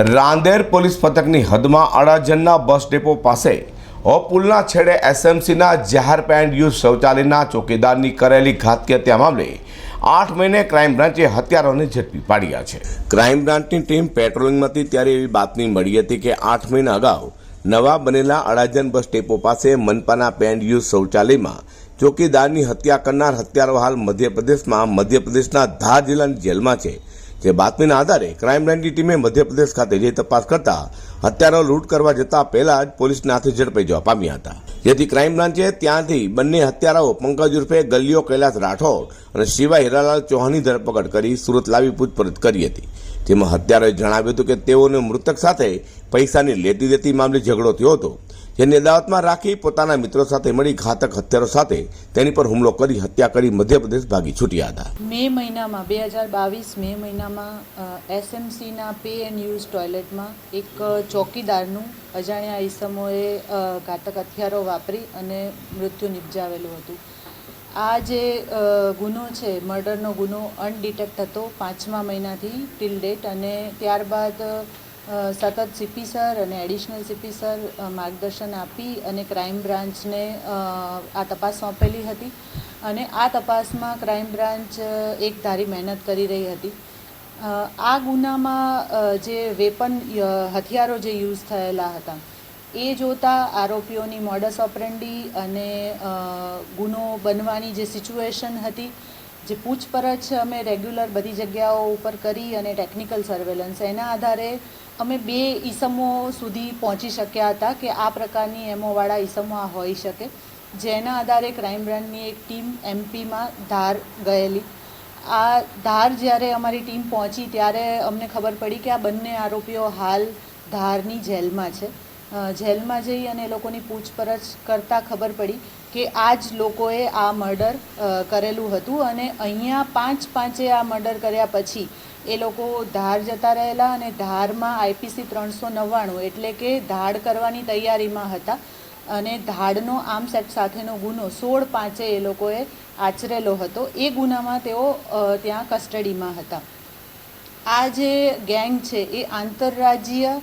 Rander police પથકની હદમાં અડાજણના બસ ડેપો પાસે ઓપુલના છેડે એસએમસીના જાહેર પેન્ટ યુઝ શૌચાલયના ચોકીદારની કરેલી ઘાતકી હત્યા મામલે આઠ મહિને ક્રાઇમ બ્રાન્ચે હત્યારોને ઝડપી પાડ્યા છે. ક્રાઇમ બ્રાન્ચની ટીમ પેટ્રોલિંગમાં હતી ત્યારે એવી બાતમી મળી હતી કે આઠ મહિના અગાઉ નવા બનેલા અડાજણ બસ ડેપો પાસે મનપાના પેન્ટ યુઝ શૌચાલયમાં ચોકીદારની હત્યા કરનાર હત્યારો હાલ મધ્યપ્રદેશમાં મધ્યપ્રદેશના ધાર જિલ્લાની જેલમાં છે. જે બાતમીના આધારે ક્રાઇમ બ્રાન્ચની ટીમે મધ્યપ્રદેશ ખાતે જઈ તપાસ કરતા હત્યારો લૂંટ કરવા જતા પહેલા જ પોલીસના હાથે ઝડપાઈ જવા પામ્યા હતા. જેથી ક્રાઇમ બ્રાન્ચે ત્યાંથી બંને હત્યારાઓ પંકજ ઉર્ફે ગલિયો કૈલાસ રાઠોડ અને શિવા હીરાલાલ ચૌહાણની ધરપકડ કરી સુરત લાવી પૂછપરછ કરી હતી. જેમાં હત્યારોએ જણાવ્યું હતું કે તેઓને મૃતક સાથે પૈસાની લેતી દેતી મામલે ઝઘડો થયો હતો. જેને અદાવતમાં રાખી પોતાના મિત્રો સાથે મળી ઘાતક હત્યારો સાથે તેની પર હુમલો કરી હત્યા કરી મધ્યપ્રદેશ ભાગી છૂટ્યા હતા. મે મહિનામાં, બે હજાર બાવીસ મે મહિનામાં એસએમસીના પે એન્ડ યુઝ ટોયલેટમાં એક ચોકીદારનું અજાણ્યા ઈસમોએ ઘાતક હથિયારો વાપરી અને મૃત્યુ નિપજાવેલું હતું. આ જે ગુનો છે, મર્ડરનો ગુનો અનડિટેક્ટ હતો પાંચમા મહિનાથી ટિલ ડેટ અને ત્યારબાદ સતત સીપી સર અને એડિશનલ સીપી સર માર્ગદર્શન આપી અને ક્રાઇમ બ્રાન્ચને આ તપાસ સોંપેલી હતી. અને આ તપાસમાં ક્રાઇમ બ્રાન્ચ એક ધારી મહેનત કરી રહી હતી. આ ગુનામાં જે વેપન હથિયારો જે યુઝ થયેલા હતા, એ જોતા આરોપીઓની મોડસ ઓપરેન્ડી અને ગુનો બનવાની જે સિચ્યુએશન હતી જે પૂછપરછ અમે રેગ્યુલર બધી જગ્યાઓ ઉપર કરી અને ટેકનિકલ સર્વેલન્સ એના આધારે અમે બે ઈસમો સુધી પહોંચી શક્યા હતા કે આ પ્રકારની એમોવાળા ઈસમો આ હોઈ શકે. જેના આધારે ક્રાઇમ બ્રાન્ચની એક ટીમ એમપીમાં ધાર ગયેલી. આ ધાર જ્યારે અમારી ટીમ પહોંચી ત્યારે અમને ખબર પડી કે આ બંને આરોપીઓ હાલ ધારની જેલમાં છે. જેલમાં જઈ અને લોકોની પૂછપરછ કરતાં ખબર પડી કે આ જ લોકોએ આ મર્ડર કરેલું હતું અને અહીંયા પાંચ પાંચે આ મર્ડર કર્યા પછી એ લોકો ધાર જતા રહેલા અને ધારમાં આઈપીસી ત્રણસો નવ્વાણું એટલે કે ધાડ કરવાની તૈયારીમાં હતા અને ધાડનો આર્મ સેટ સાથેનો ગુનો સોળ પાંચે એ લોકોએ આચરેલો હતો. એ ગુનામાં તેઓ ત્યાં કસ્ટડીમાં હતા. આ જે ગેંગ છે એ આંતરરાજ્ય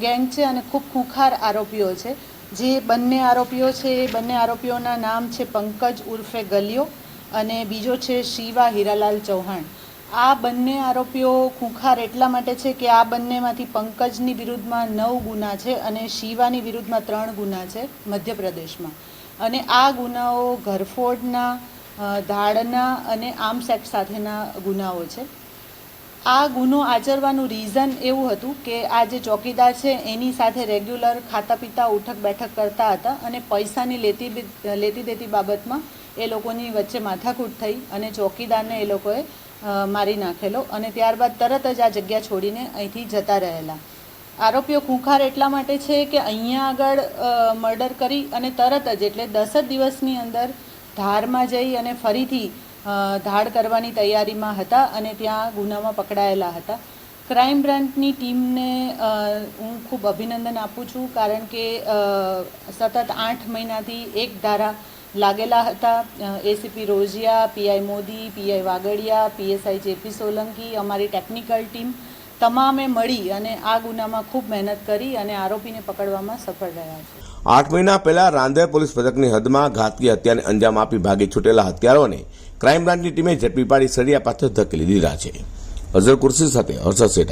ગેંગ છે અને ખૂબ ખૂંખાર આરોપીઓ છે. જે બંને આરોપીઓ છે, એ બંને આરોપીઓના નામ છે પંકજ ઉર્ફે ગલિયો અને બીજો છે શિવા હીરાલાલ ચૌહાણ. આ બંને આરોપીઓ ખૂંખાર એટલા માટે છે કે આ બંનેમાંથી પંકજની વિરુદ્ધમાં નવ ગુના છે અને શિવાની વિરુદ્ધમાં ત્રણ ગુના છે મધ્યપ્રદેશમાં. અને આ ગુનાઓ ઘરફોડના ધાડના અને આર્મ્સ એક્ટ સાથેના ગુનાઓ છે. આ ગુનો આચરવાનું રીઝન એવું હતું કે આ જે ચોકીદાર છે, એની સાથે રેગ્યુલર ખાતા પીતા ઉઠક બેઠક કરતા હતા અને પૈસાની લેતી લેતી દેતી બાબતમાં એ લોકોની વચ્ચે માથાકૂટ થઈ અને ચોકીદારને એ લોકોએ મારી નાખેલો અને ત્યારબાદ તરત જ આ જગ્યા છોડીને અહીંથી જતા રહેલા. આરોપીઓ ખૂંખાર એટલા માટે છે કે અહીંયા આગળ મર્ડર કરી અને તરત જ એટલે દસ જ દિવસની અંદર ધારમાં જઈ અને ફરીથી ધાડ કરવાની તૈયારીમાં હતા અને ત્યાં ગુનામાં પકડાયેલા હતા. ક્રાઇમ બ્રાન્ચની ટીમને હું ખૂબ અભિનંદન આપું છું કારણ કે સતત આઠ મહિનાથી એક ધારા લાગેલા હતા. ACP Rozia PI Modi PI Vagadiya PSI JP Solanki, અમારી ટેકનિકલ ટીમ તમામે મળી અને આ ગુનામાં ખૂબ મહેનત કરી અને આરોપીને પકડવામાં સફળ રહ્યા છે. આઠ મહિના પહેલા રાંદેર પોલીસ પથકની હદમાં ઘાતકી હત્યાને અંજામ આપી ભાગી છૂટેલા હત્યારોને ક્રાઇમ બ્રાન્ચની ટીમે ઝડપી પાડી સળિયા પાછળ ધકેલી દીધા છે. અઝર કુર્સી સાથે હર્ષદ સેઠા